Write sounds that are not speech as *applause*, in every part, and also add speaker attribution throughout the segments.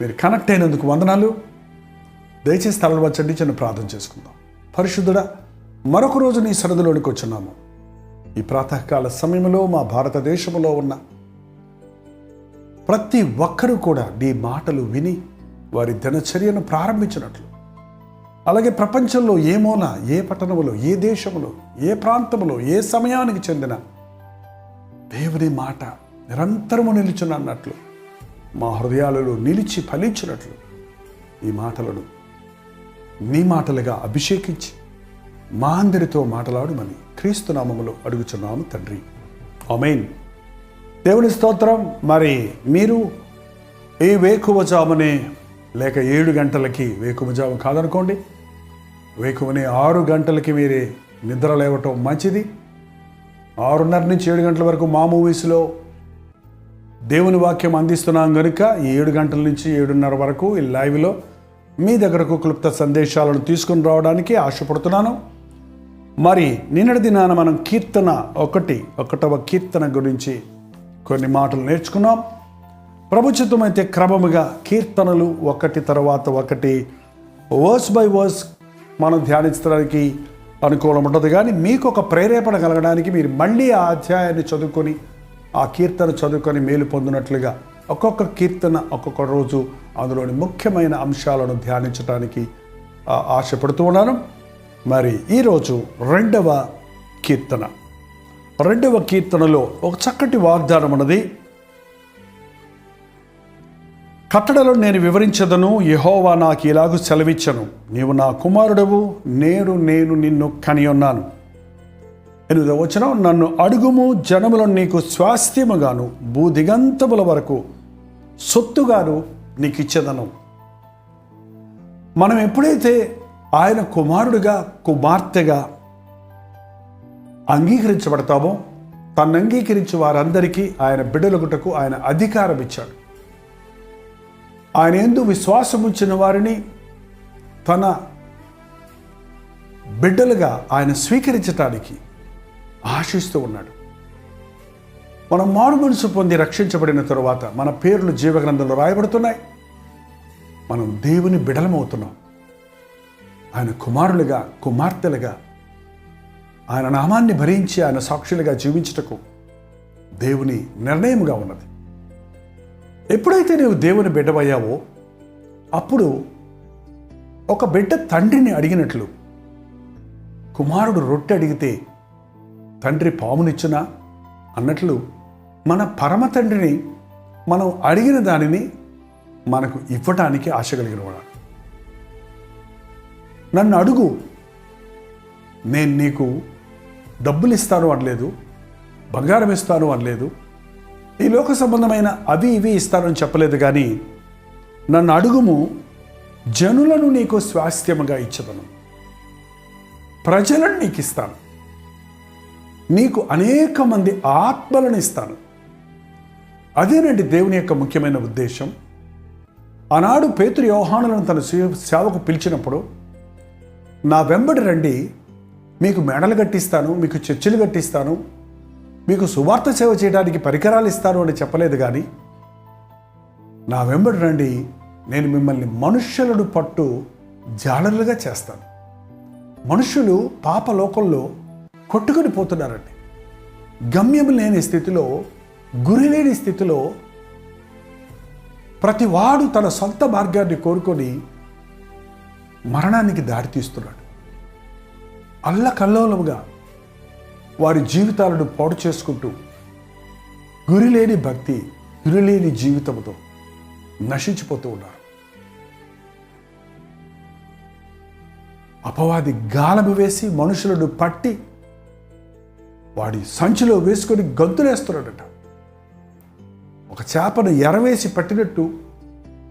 Speaker 1: మీరు కనెక్ట్ అయినందుకు వందనాలు. దయచేసి తలలు చిన్న ప్రార్థన చేసుకుందాం. పరిశుద్ధుడా మరొక రోజు నీ సరదిలోనికి వచ్చున్నాము. ఈ ప్రాతకాల సమయంలో మా భారతదేశంలో ఉన్న ప్రతి ఒక్కరూ కూడా నీ మాటలు విని వారి దినచర్యను ప్రారంభించినట్లు. అలాగే ప్రపంచంలో ఏ మూల ఏ పట్టణంలో ఏ దేశంలో ఏ ప్రాంతంలో ఏ సమయానికి చెందిన దేవుని మాట నిరంతరము నిలుచున్నట్లు. మా హృదయాలలో నిలిచి ఫలించినట్లు ఈ మాటలను నీ మాటలుగా అభిషేకించి మా అందరితో మాట్లాడమని క్రీస్తు నామములో అడుగుచున్నాము తండ్రి. అమెయిన్ దేవుని స్తోత్రం. మరి మీరు ఏ వేకువజామునే లేక ఏడు గంటలకి వేకువజాము కాదనుకోండి. వేకువనే ఆరు గంటలకి మీరే నిద్ర లేవటం మంచిది. ఆరున్నర నుంచి ఏడు గంటల వరకు మా మూవీస్లో దేవుని వాక్యం అందిస్తున్నాం కనుక ఏడు గంటల నుంచి ఏడున్నర వరకు ఈ లైవ్లో మీ దగ్గరకు క్లుప్త సందేశాలను తీసుకుని రావడానికి ఆశపడుతున్నాను. మరి నిన్నటి దినాన మనం కీర్తన ఒకటి ఒకటవ కీర్తన గురించి కొన్ని మాటలు నేర్చుకున్నాం. ప్రభుత్వమైతే క్రమముగా కీర్తనలు ఒకటి తర్వాత ఒకటి వర్స్ బై వర్స్ మనం ధ్యానించడానికి అనుకూలం ఉంటుంది కానీ మీకు ఒక ప్రేరేపణ కలగడానికి మీరు మళ్ళీ ఆ అధ్యాయాన్ని చదువుకొని ఆ కీర్తన చదువుకొని మేలు పొందినట్లుగా ఒక్కొక్క కీర్తన ఒక్కొక్క రోజు అందులోని ముఖ్యమైన అంశాలను ధ్యానించడానికి ఆశపడుతూ ఉన్నాను. మరి ఈరోజు రెండవ కీర్తన. రెండవ కీర్తనలో ఒక చక్కటి వాగ్దానం ఉన్నది. కట్టడలో నేను వివరించదను యహోవా నాకు ఇలాగూ సెలవిచ్చను. నీవు నా కుమారుడవు నేడు నేను నిన్ను కనియున్నాను. ఎనిమిదవ వచనం నన్ను అడుగుము జనములను నీకు స్వాస్థ్యముగాను భూదిగంతముల వరకు సొత్తుగాను నీకు ఇచ్చేదను. మనం ఎప్పుడైతే ఆయన కుమారుడిగా కుమార్తెగా అంగీకరించబడతామో తను అంగీకరించి వారందరికీ ఆయన బిడ్డలగుటకు ఆయన అధికారం ఇచ్చాడు. ఆయన ఎందు విశ్వాసం ఉంచిన వారిని తన బిడ్డలుగా ఆయన స్వీకరించటానికి ఆశిస్తూ ఉన్నాడు. మనం మారు మనసు పొంది రక్షించబడిన తరువాత మన పేర్లు జీవగ్రంథంలో రాయబడుతున్నాయి. మనం దేవుని బిడలమవుతున్నాం. ఆయన కుమారులుగా కుమార్తెలుగా ఆయన నామాన్ని భరించి ఆయన సాక్షులుగా జీవించుటకు దేవుని నిర్ణయముగా ఉన్నది. ఎప్పుడైతే నీవు దేవుని బిడ్డవయ్యావో అప్పుడు ఒక బిడ్డ తండ్రిని అడిగినట్లు కుమారుడు రొట్టె అడిగితే తండ్రి పామునిచ్చునా? అన్నట్లు మన పరమ తండ్రిని మనం అడిగిన దానిని మనకు ఇవ్వటానికి ఆశ కలిగిన వాడు. నన్ను అడుగు. నేను నీకు డబ్బులు ఇస్తాను అనలేదు బంగారం ఇస్తాను అనలేదు ఈ లోక సంబంధమైన అవి ఇవి ఇస్తానని చెప్పలేదు కానీ నన్ను అడుగుము జనులను నీకు స్వాస్థ్యముగా ఇచ్చదను. ప్రజలను నీకు ఇస్తాను నీకు అనేక మంది ఆత్మలను ఇస్తాను. అదేనండి దేవుని యొక్క ముఖ్యమైన ఉద్దేశం. ఆనాడు పేతురు యోహానులను తన సేవకు పిలిచినప్పుడు నా వెంబడి రండి మీకు మెడలు కట్టిస్తాను మీకు చర్చిలు కట్టిస్తాను మీకు సువార్త సేవ చేయడానికి పరికరాలు ఇస్తాను అని చెప్పలేదు కానీ నా వెంబడి రండి నేను మిమ్మల్ని మనుష్యులను పట్టు జాలరులుగా చేస్తాను. మనుషులు పాప లోకంలో కొట్టుకొని పోతున్నారండి. గమ్యం లేని స్థితిలో గురి లేని స్థితిలో ప్రతివాడు తన సొంత మార్గాన్ని కోరుకొని మరణానికి దారితీస్తున్నాడు అల్లకల్లోలముగా వారి జీవితాలను పాడు చేసుకుంటూ గురిలేని భక్తి గురిలేని జీవితంతో నశించిపోతూ ఉన్నారు. అపవాది గాలము వేసి మనుషులను పట్టి వాడి సంచిలో వేసుకొని గంతులేస్తున్నాడట. ఒక చేపను ఎరవేసి పట్టినట్టు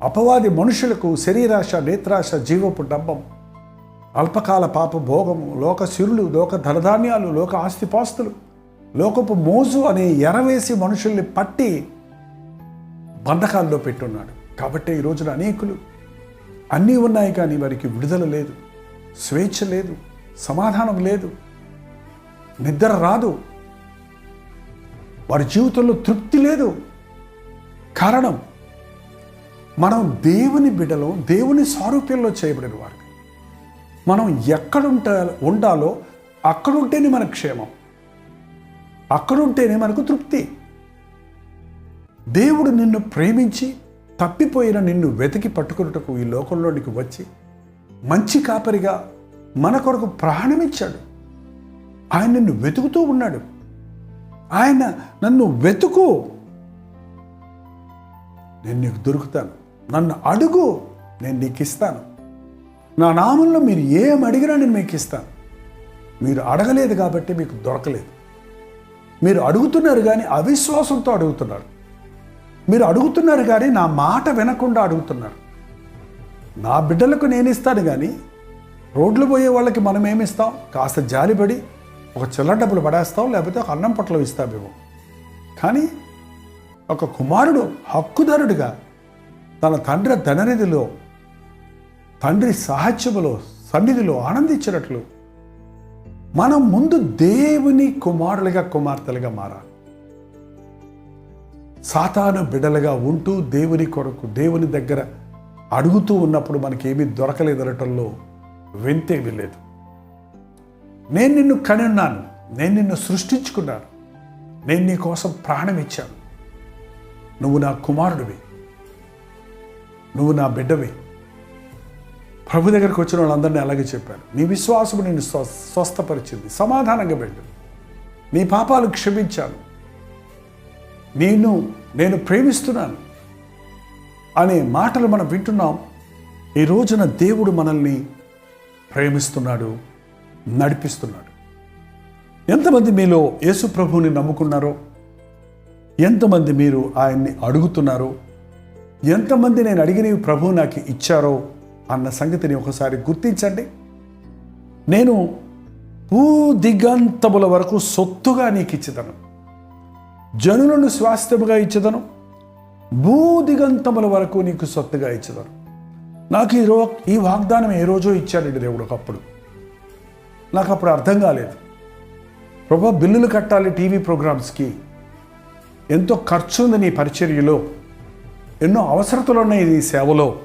Speaker 1: అపవాది మనుషులకు శరీరాశ నేత్రాశ జీవపు డబ్బం అల్పకాల పాప భోగము లోక సిరులు లోక ధనధాన్యాలు లోక ఆస్తిపాస్తులు లోకపు మోజు అనే ఎరవేసి మనుషుల్ని పట్టి బంధకాల్లో పెట్టున్నాడు. కాబట్టి ఈ రోజున అనేకులు అన్నీ ఉన్నాయి కానీ వారికి విడుదల లేదు స్వేచ్ఛ లేదు సమాధానం లేదు నిద్ర రాదు. వారి జీవితంలో తృప్తి లేదు. కారణం మనం దేవుని బిడ్డలో దేవుని సారూప్యంలో చేయబడిన వారు. మనం ఎక్కడుంట ఉండాలో అక్కడుంటేనే మనకు క్షేమం. అక్కడుంటేనే మనకు తృప్తి. దేవుడు నిన్ను ప్రేమించి తప్పిపోయిన నిన్ను వెతికి పట్టుకున్నటకు ఈ లోకంలోనికి వచ్చి మంచి కాపరిగా మన కొరకు ప్రాణమిచ్చాడు. ఆయన నిన్ను వెతుకుతూ ఉన్నాడు. ఆయన నన్ను వెతుకు. నేను నీకు దొరుకుతాను. నన్ను అడుగు. నేను నీకు ఇస్తాను. నా నామంలో మీరు ఏం అడిగినా నేను మీకు ఇస్తాను. మీరు అడగలేదు కాబట్టి మీకు దొరకలేదు. మీరు అడుగుతున్నారు కానీ అవిశ్వాసంతో అడుగుతున్నారు. మీరు అడుగుతున్నారు కానీ నా మాట వినకుండా అడుగుతున్నారు. నా బిడ్డలకు నేను ఇస్తాను కానీ రోడ్లు పోయే వాళ్ళకి మనం ఏమిస్తాం కాస్త జాలిపడి ఒక చిల్లర డబ్బులు పడేస్తావు లేకపోతే ఒక అన్నం పొట్టలు ఇస్తామేమో కానీ ఒక కుమారుడు హక్కుదారుడిగా తన తండ్రి ధననిధిలో తండ్రి సాహిత్యములో సన్నిధిలో ఆనందించినట్లు మనం ముందు దేవుని కుమారులుగా కుమార్తెలుగా మారాలి. సాతాను బిడలుగా ఉంటూ దేవుని కొరకు దేవుని దగ్గర అడుగుతూ ఉన్నప్పుడు మనకేమీ దొరకలేదనటంలో వింతేమీ లేదు. నేను నిన్ను కనున్నాను. నేను నిన్ను సృష్టించుకున్నాను. నేను నీ కోసం ప్రాణం ఇచ్చాను. నువ్వు నా కుమారుడివి. నువ్వు నా బిడ్డవి. ప్రభు దగ్గరికి వచ్చిన వాళ్ళందరినీ అలాగే చెప్పాను నీ విశ్వాసము నిన్ను స్వ స్వస్థపరిచింది. సమాధానంగా వెళ్ళు నీ పాపాలు క్షమించాను. నేను నేను ప్రేమిస్తున్నాను అనే మాటలు మనం వింటున్నాం. ఈ రోజున దేవుడు మనల్ని ప్రేమిస్తున్నాడు. నడిపిస్తున్నాడు. ఎంతమంది మీలో యేసు ప్రభువుని నమ్ముకున్నారో? ఎంతమంది మీరు ఆయన్ని అడుగుతున్నారో? ఎంతమంది నేను అడిగినవి ప్రభువు నాకు ఇచ్చారో? అన్న సంగతిని ఒకసారి గుర్తించండి. నేను భూ దిగంతముల వరకు సొత్తుగా నీకు ఇచ్చేదను. జనులను స్వాస్థ్యముగా ఇచ్చేదను. భూ దిగంతముల వరకు నీకు సొత్తుగా ఇచ్చేదను. నాకు ఈ రో ఈ వాగ్దానం ఏ రోజో ఇచ్చాడండి దేవుడు ఒకప్పుడు. నాకు అప్పుడు అర్థం కాలేదు. ప్రభా బిల్లులు కట్టాలి టీవీ ప్రోగ్రామ్స్కి. ఎంతో ఖర్చు ఉంది నీ పరిచర్యలో. ఎన్నో అవసరతలు ఉన్నాయి నీ సేవలో.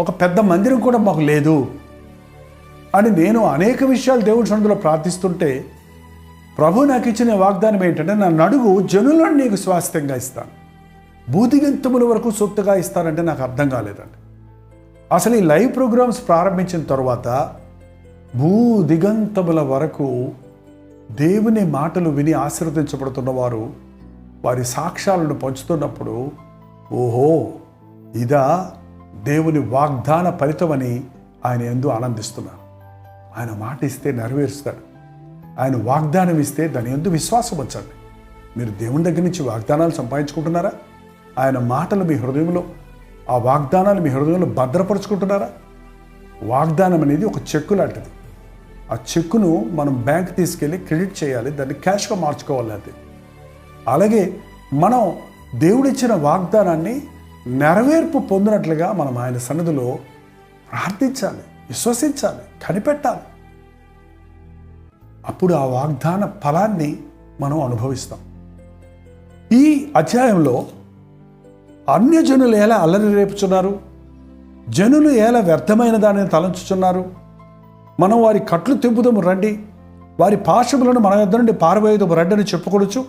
Speaker 1: ఒక పెద్ద మందిరం కూడా మాకు లేదు. అని నేను అనేక విషయాలు దేవుడి సన్నిధిలో ప్రార్థిస్తుంటే ప్రభు నాకు ఇచ్చిన వాగ్దానం ఏంటంటే నన్ను నడుగు జనులను నీకు స్వాస్థ్యంగా ఇస్తాను. బూదిగంతముల వరకు సొత్తుగా ఇస్తానంటే నాకు అర్థం కాలేదండి. అసలు ఈ లైవ్ ప్రోగ్రామ్స్ ప్రారంభించిన తర్వాత భూ దిగంతముల వరకు దేవుని మాటలు విని ఆశీర్వదించబడుతున్న వారు వారి సాక్ష్యాలను పంచుతున్నప్పుడు ఓహో ఇదా దేవుని వాగ్దాన ఫలితమని ఆయన ఎందు ఆనందిస్తున్నారు. ఆయన మాట ఇస్తే నెరవేరుస్తాడు ఆయన వాగ్దానం ఇస్తే దాని ఎందు విశ్వాసం వచ్చండి మీరు దేవుని దగ్గర నుంచి వాగ్దానాలు సంపాదించుకుంటున్నారా? ఆయన మాటలు మీ హృదయంలో ఆ వాగ్దానాలు మీ హృదయంలో భద్రపరుచుకుంటున్నారా? వాగ్దానం అనేది ఒక చెక్కు లాంటిది. ఆ చెక్కును మనం బ్యాంక్ తీసుకెళ్ళి క్రెడిట్ చేయాలి దాన్ని క్యాష్గా మార్చుకోవాలి అది. అలాగే మనం దేవుడిచ్చిన వాగ్దానాన్ని నెరవేర్పు పొందినట్లుగా మనం ఆయన సన్నిధిలో ప్రార్థించాలి విశ్వసించాలి కనిపెట్టాలి. అప్పుడు ఆ వాగ్దాన ఫలాన్ని మనం అనుభవిస్తాం. ఈ అధ్యాయంలో అన్యజనులు ఎలా అల్లరి రేపుచున్నారు? జనులు ఎలా వ్యర్థమైన దానిని తలంచుచున్నారు? మనం వారి కట్లు తెంపుదము రండి. వారి పాశములను మన యొద్ద నుండి పారవేయదము రండి అని చెప్పుకోవచ్చు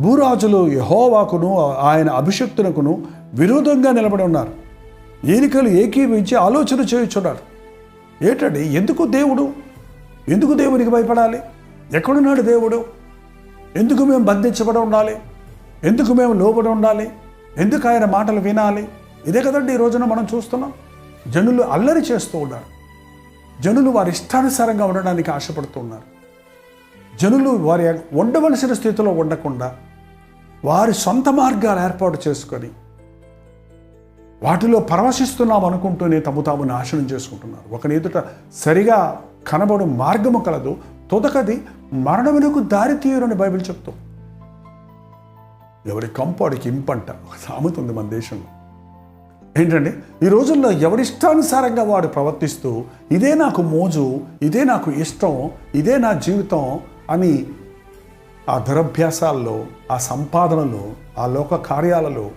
Speaker 1: భూరాజులు యహోవాకును ఆయన అభిషక్తునకును విరోధంగా నిలబడి ఉన్నారు. ఏలికలు ఏకీవించి ఆలోచన చేయుచున్నారు. ఏటండి? ఎందుకు దేవుడు? ఎందుకు దేవునికి భయపడాలి? ఎక్కడున్నాడు దేవుడు? ఎందుకు మేము బంధించబడి ఉండాలి? ఎందుకు మేము లోబడి ఉండాలి? ఎందుకు ఆయన మాటలు వినాలి? ఇదే కదండి ఈ రోజున మనం చూస్తున్నాం. జనులు అల్లరి చేస్తూ ఉన్నారు. జనులు వారి ఇష్టానుసారంగా ఉండడానికి ఆశపడుతున్నారు జనులు వారి ఉండవలసిన స్థితిలో ఉండకుండా వారి సొంత మార్గాలు ఏర్పాటు చేసుకొని వాటిలో పరవశిస్తున్నాం అనుకుంటూనే తమ తాము నాశనం చేసుకుంటున్నారు. ఒక ఎదుట సరిగా కనబడు మార్గము కలదు తొదకది మరణమునకు దారి తీయరని బైబిల్ చెప్తాం. ఎవరి కంపాడికి ఇంపంట ఒక సామెత ఉంది మన దేశంలో. ఏంటండి? ఈ రోజుల్లో ఎవరిష్టానుసారంగా వాడు ప్రవర్తిస్తూ ఇదే నాకు మోజు ఇదే నాకు ఇష్టం ఇదే నా జీవితం అని ఆ దురభ్యాసాల్లో ఆ సంపాదనలో ఆ లోక కార్యాలలో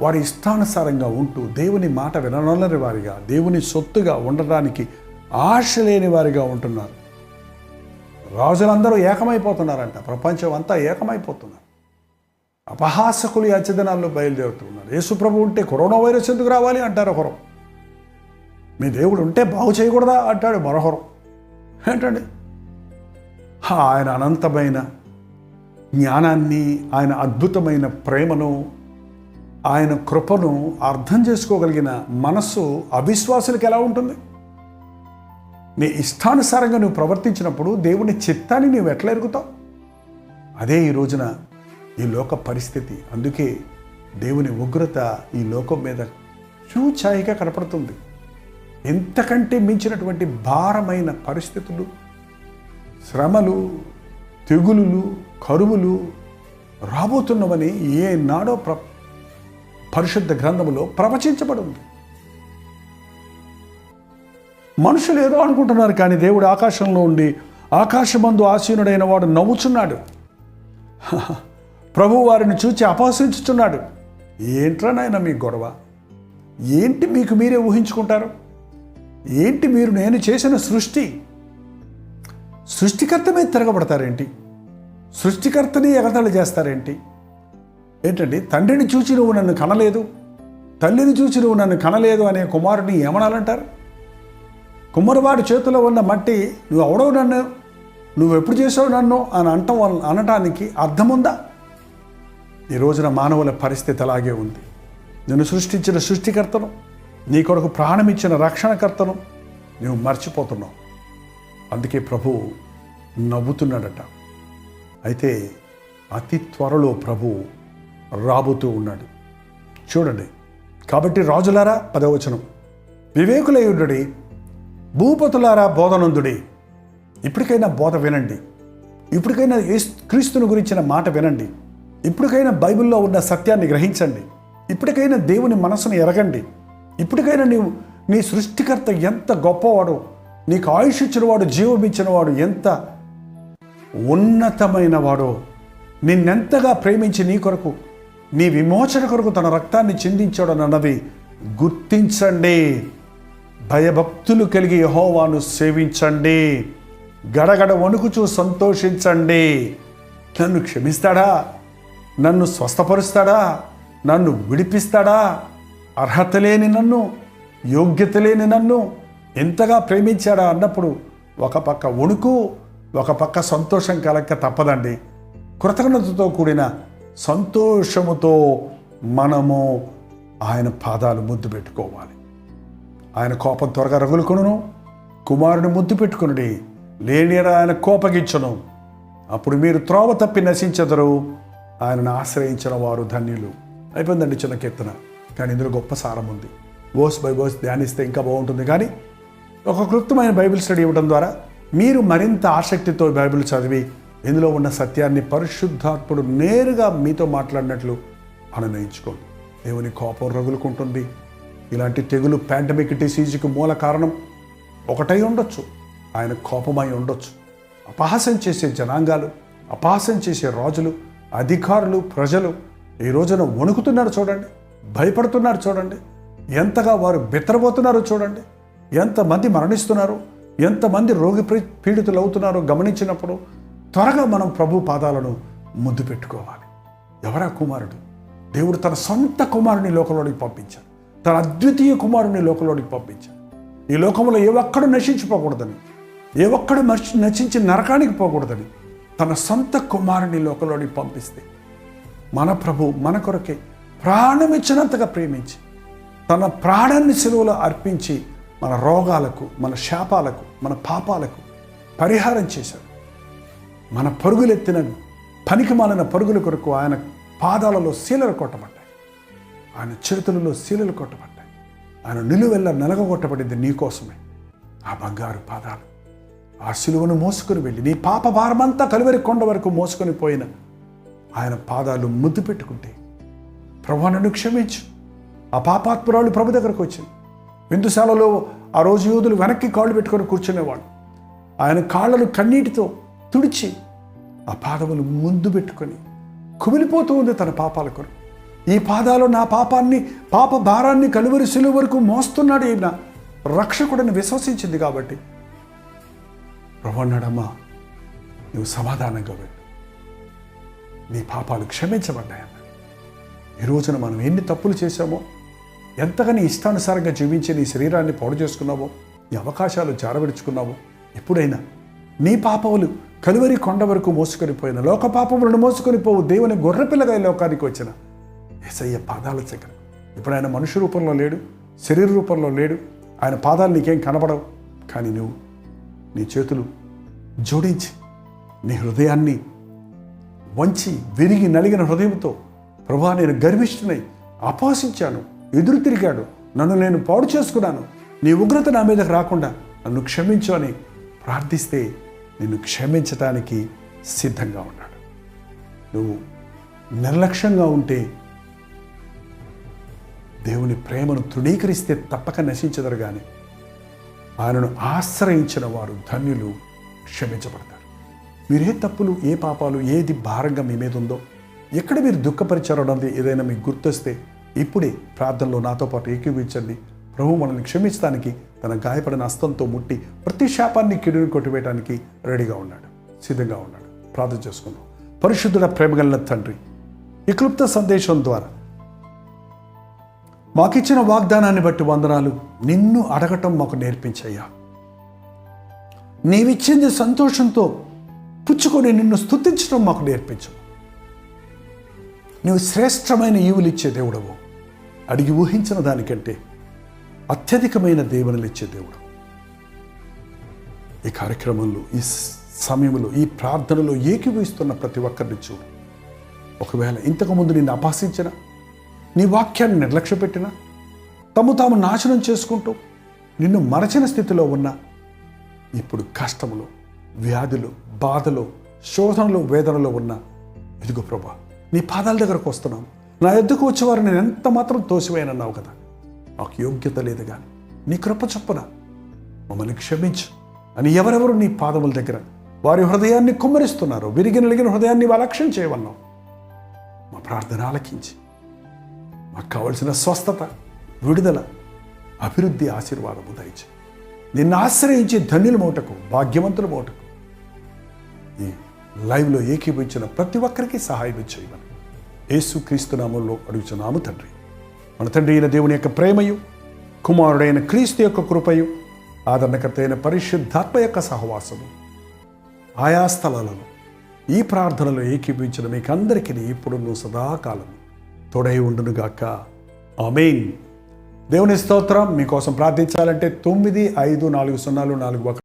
Speaker 1: వారి ఇష్టానుసారంగా ఉంటూ దేవుని మాట విననొల్లని వారిగా దేవుని సొత్తుగా ఉండడానికి ఆశ లేని వారిగా ఉంటున్నారు. రాజులందరూ ఏకమైపోతున్నారంట. ప్రపంచం అంతా ఏకమైపోతున్నారు. అపహాసకులు ఈ బయలుదేరుతున్నారు. యేసుప్రభు ఉంటే కరోనా వైరస్ ఎందుకు రావాలి అంటారు ఒకరు. మీ దేవుడు ఉంటే బాగు చేయకూడదా అంటాడు మరొకరు. ఏంటండి? ఆయన అనంతమైన జ్ఞానాన్ని ఆయన అద్భుతమైన ప్రేమను ఆయన కృపను అర్థం చేసుకోగలిగిన మనస్సు అవిశ్వాసులకు ఎలా ఉంటుంది? నీ ఇష్టానుసారంగా నువ్వు ప్రవర్తించినప్పుడు దేవుని చిత్తాన్ని నువ్వు ఎట్లా ఎరుగుతావు? అదే ఈ రోజున ఈ లోక పరిస్థితి. అందుకే దేవుని ఉగ్రత ఈ లోకం మీద చూచాయిగా కనపడుతుంది. ఎంతకంటే మించినటువంటి భారమైన పరిస్థితులు శ్రమలు తెగులులు కరువులు రాబోతున్నవని ఏనాడో ప్ర పరిశుద్ధ గ్రంథములో ప్రవచించబడి ఉంది మనుషులు ఏదో అనుకుంటున్నారు కానీ దేవుడు ఆకాశంలో ఉండి ఆకాశమందు ఆసీనుడైన వాడు నవ్వుచున్నాడు. *laughs* ప్రభు వారిని చూచి అపహసించుచున్నాడు. ఏంట్రా నాయన మీ గొడవ? ఏంటి మీకు మీరే ఊహించుకుంటారు? ఏంటి మీరు నేను చేసిన సృష్టి? సృష్టికర్త మీద తిరగబడతారేంటి? సృష్టికర్తని ఎగతాళి చేస్తారేంటి? ఏంటండి తండ్రిని చూచి నువ్వు నన్ను కనలేదు? తల్లిని చూచి నువ్వు నన్ను కనలేదు అనే కుమారుని ఏమనాలంటారు? కుమ్మరివాడి చేతిలో ఉన్న మట్టి నువ్వు అవడవు నన్ను? నువ్వు ఎప్పుడు చేసావు నన్ను? అని అంటం వల్ల అనటానికి అర్థముందా? ఈ రోజున మానవుల పరిస్థితి అలాగే ఉంది. నిన్ను సృష్టించిన సృష్టికర్తను నీ కొరకు ప్రాణమిచ్చిన రక్షణకర్తను నువ్వు మర్చిపోతున్నావు. అందుకే ప్రభు నవ్వుతున్నాడట. అయితే అతి త్వరలో ప్రభు రాబోతూ ఉన్నాడు. చూడండి. కాబట్టి రాజులారా పదవచనం. వివేకులయుడి భూపతులారా బోధనందుడి. ఇప్పటికైనా బోధ వినండి. ఇప్పటికైనా క్రీస్తుని గురించిన మాట వినండి. ఇప్పటికైనా బైబిల్లో ఉన్న సత్యాన్ని గ్రహించండి. ఇప్పటికైనా దేవుని మనసును ఎరగండి. ఇప్పటికైనా నీవు నీ సృష్టికర్త ఎంత గొప్పవాడు నీకు ఆయుష్ ఇచ్చినవాడు జీవం ఇచ్చినవాడు ఎంత ఉన్నతమైన వాడో నిన్నెంతగా ప్రేమించి నీ కొరకు నీ విమోచన కొరకు తన రక్తాన్ని చిందించాడని అన్నది గుర్తించండి. భయభక్తులు కలిగి యహోవాను సేవించండి. గడగడ వణుకుచూ సంతోషించండి. నన్ను క్షమిస్తాడా? నన్ను స్వస్థపరుస్తాడా? నన్ను విడిపిస్తాడా? అర్హత లేని నన్ను యోగ్యత లేని నన్ను ఎంతగా ప్రేమించాడా అన్నప్పుడు ఒక పక్క వణుకు ఒక పక్క సంతోషం కలక్క తప్పదండి. కృతజ్ఞతతో కూడిన సంతోషముతో మనము ఆయన పాదాలు ముద్దు పెట్టుకోవాలి. ఆయన కోపం త్వరగా రగులుకును కుమారుని ముద్దు పెట్టుకునుడి. లేని ఆయన కోపగించును. అప్పుడు మీరు త్రోవ తప్పి నశించెదరు. ఆయనను ఆశ్రయించిన వారు ధన్యులు. అయిపోయిందండి చిన్న కీర్తన. కానీ ఇందులో గొప్ప సారం ఉంది. బోస్ బై బోస్ ధ్యానిస్తే ఇంకా బాగుంటుంది. కానీ ఒక క్లుప్తమైన బైబిల్ స్టడీ ఇవ్వడం ద్వారా మీరు మరింత ఆసక్తితో బైబిల్ చదివి ఇందులో ఉన్న సత్యాన్ని పరిశుద్ధాత్ముడు నేరుగా మీతో మాట్లాడినట్లు అనునయించుకోండి. దేవుని కోపం రగులుకుంటుంది. ఇలాంటి తెగులు పాండమిక్ డిసీజ్కి మూల కారణం ఒకటై ఉండొచ్చు. ఆయన కోపమై ఉండొచ్చు. అపహాసం చేసే జనాంగాలు అపహాసం చేసే రాజులు అధికారులు ప్రజలు ఈ రోజున వణుకుతున్నారు చూడండి భయపడుతున్నారు చూడండి. ఎంతగా వారు బెత్తరబోతున్నారో చూడండి. ఎంతమంది మరణిస్తున్నారు ఎంతమంది రోగి పీడితులు అవుతున్నారో గమనించినప్పుడు త్వరగా మనం ప్రభు పాదాలను ముద్దు పెట్టుకోవాలి. ఎవరా కుమారుడు? దేవుడు తన సొంత కుమారుని లోకంలోనికి పంపించాడు. తన అద్వితీయ కుమారుని లోకంలోనికి పంపించాడు. ఈ లోకంలో ఏ ఒక్కడు నశించిపోకూడదని ఏ ఒక్కడు నశించి నరకానికి పోకూడదని తన సొంత కుమారుని లోకంలోని పంపిస్తే మన ప్రభు మన కొరకే ప్రాణమిచ్చినంతగా ప్రేమించి తన ప్రాణాన్ని సెలవులో అర్పించి మన రోగాలకు మన శాపాలకు మన పాపాలకు పరిహారం చేశాడు. మన పరుగులెత్తిన పనికి మాలిన పరుగుల కొరకు ఆయన పాదాలలో శీలలు కొట్టబడ్డాయి. ఆయన చేతులలో శీలలు కొట్టబడ్డాయి. ఆయన నిలువెల్ల నలగొట్టబడింది నీకోసమే ఆ బంగారు పాదాలు. ఆ సిలువను మోసుకుని వెళ్ళి నీ పాప భారమంతా కలువరి కొండ వరకు మోసుకొని పోయిన ఆయన పాదాలు ముద్దు పెట్టుకుంటే ప్రభు నన్ను క్షమించు. ఆ పాపాత్మురాలు ప్రభు దగ్గరకు వచ్చింది. విందుశాలలో ఆ రోజు యూదులు వెనక్కి కాళ్ళు పెట్టుకొని కూర్చునేవాడు. ఆయన కాళ్ళను కన్నీటితో తుడిచి ఆ పాదములు ముందు పెట్టుకొని కుమిలిపోతూ ఉంది తన పాపాల కొరకు. ఈ పాదాలు నా పాపాన్ని పాప భారాన్ని కలువరి సిలువ వరకు మోస్తున్నాడు ఈయన. రక్షకుడిని విశ్వసించింది కాబట్టి ప్రభు అన్నాడమ్మా నువ్వు సమాధానంగా వెళ్ళు. నీ పాపాలు క్షమించబడ్డాయన్న ఈ రోజున మనం ఎన్ని తప్పులు చేశామో ఎంతగా నీ ఇష్టానుసారంగా జీవించి నీ శరీరాన్ని పాడు చేసుకున్నావో నీ అవకాశాలు జారవిడుచుకున్నావో ఎప్పుడైనా నీ పాపములు కలువరి కొండ వరకు మోసుకొని పోయిన లోక పాపములను మోసుకొని పోవు దేవుని గొర్రెపిల్లగా ఈ లోకానికి వచ్చిన ఏసయ్య పాదాల దగ్గర. ఇప్పుడు ఆయన మనుషు రూపంలో లేడు శరీర రూపంలో లేడు ఆయన పాదాలు నీకేం కనపడవు కానీ నువ్వు నీ చేతులు జోడించి నీ హృదయాన్ని వంచి విరిగి నలిగిన హృదయంతో ప్రభా నేను గర్విష్ఠునై అపాసించాను ఎదురు తిరిగాడు నన్ను నేను పాడు చేసుకున్నాను నీ ఉగ్రత నా మీదకి రాకుండా నన్ను క్షమించు అని ప్రార్థిస్తే నిన్ను క్షమించటానికి సిద్ధంగా ఉన్నాడు. నువ్వు నిర్లక్ష్యంగా ఉంటే దేవుని ప్రేమను తృణీకరిస్తే తప్పక నశించదరు కానీ ఆయనను ఆశ్రయించిన వారు ధన్యులు క్షమించబడతారు. మీరు ఏ తప్పులు ఏ పాపాలు ఏది భారంగా మీ మీద ఉందో ఎక్కడ మీరు దుఃఖపరిచారో ఏదైనా మీకు గుర్తొస్తే ఇప్పుడే ప్రార్థనలో నాతో పాటు ఏకీవించండి ప్రభు మనల్ని క్షమించడానికి తన గాయపడిన హస్తంతో ముట్టి ప్రతి శాపాన్ని కిడుని కొట్టివేయడానికి రెడీగా ఉన్నాడు సిద్ధంగా ఉన్నాడు. ప్రార్థన చేసుకుందాం. పరిశుద్ధుడ ప్రేమగల తండ్రి ఈ క్లుప్త సందేశం ద్వారా మాకిచ్చిన వాగ్దానాన్ని బట్టి వందనాలు. నిన్ను అడగటం మాకు నేర్పించయ్యా. నీవిచ్చింది సంతోషంతో పుచ్చుకొని నిన్ను స్తుతించడం మాకు నేర్పించు. నువ్వు శ్రేష్టమైన ఈవులు ఇచ్చే దేవుడవు. అడిగి ఊహించిన దానికంటే అత్యధికమైన దేవునిలు ఇచ్చే దేవుడు ఈ కార్యక్రమంలో ఈ సమయంలో ఈ ప్రార్థనలో ఏకీభవిస్తున్న ప్రతి ఒక్కరిని చూడు. ఒకవేళ ఇంతకుముందు నిన్ను అపాసించిన నీ వాక్యాన్ని నిర్లక్ష్య పెట్టినా తమ తాము నాశనం చేసుకుంటూ నిన్ను మరచిన స్థితిలో ఉన్న ఇప్పుడు కష్టములో వ్యాధులు బాధలు శోధనలో వేదనలో ఉన్న ఇదిగో ప్రభా నీ పాదాల దగ్గరకు వస్తున్నాం. నా ఎద్దుకు వచ్చేవారు నేను ఎంత మాత్రం తోసివేయనన్నావు కదా. నాకు యోగ్యత లేదు కానీ నీ కృప చొప్పున మమ్మల్ని క్షమించు. అని ఎవరెవరు నీ పాదముల దగ్గర వారి హృదయాన్ని కుమ్మరిస్తున్నారు విరిగి నలిగిన హృదయాన్ని అలక్ష్యం చేయవన్నావు మా ప్రార్థన ఆలకించి మాకు కావలసిన స్వస్థత విడుదల అభివృద్ధి ఆశీర్వాదము దయచి నిన్ను ఆశ్రయించి ధన్యుల మూటకు భాగ్యవంతుల మూటకు ఈ లైవ్లో ఏకీభవించిన ప్రతి ఒక్కరికి సహాయం చేయమని యేసు క్రీస్తు నామంలో అడుగుచున్నాము తండ్రి. మన తండ్రి అయిన దేవుని యొక్క ప్రేమయు కుమారుడైన క్రీస్తు యొక్క కృపయు ఆదరణకర్త అయిన పరిశుద్ధాత్మ యొక్క సహవాసము. ఆయా స్థలాలలో ఈ ప్రార్థనలో ఏకీభవించిన మీకు అందరికీ ఇప్పుడు సదాకాలము. సదాకాలం తోడై ఉండునుగాక ఆమెన్. దేవుని స్తోత్రం మీకోసం ప్రార్థించాలంటే తొమ్మిది ఐదు నాలుగు సున్నాలు నాలుగు ఒక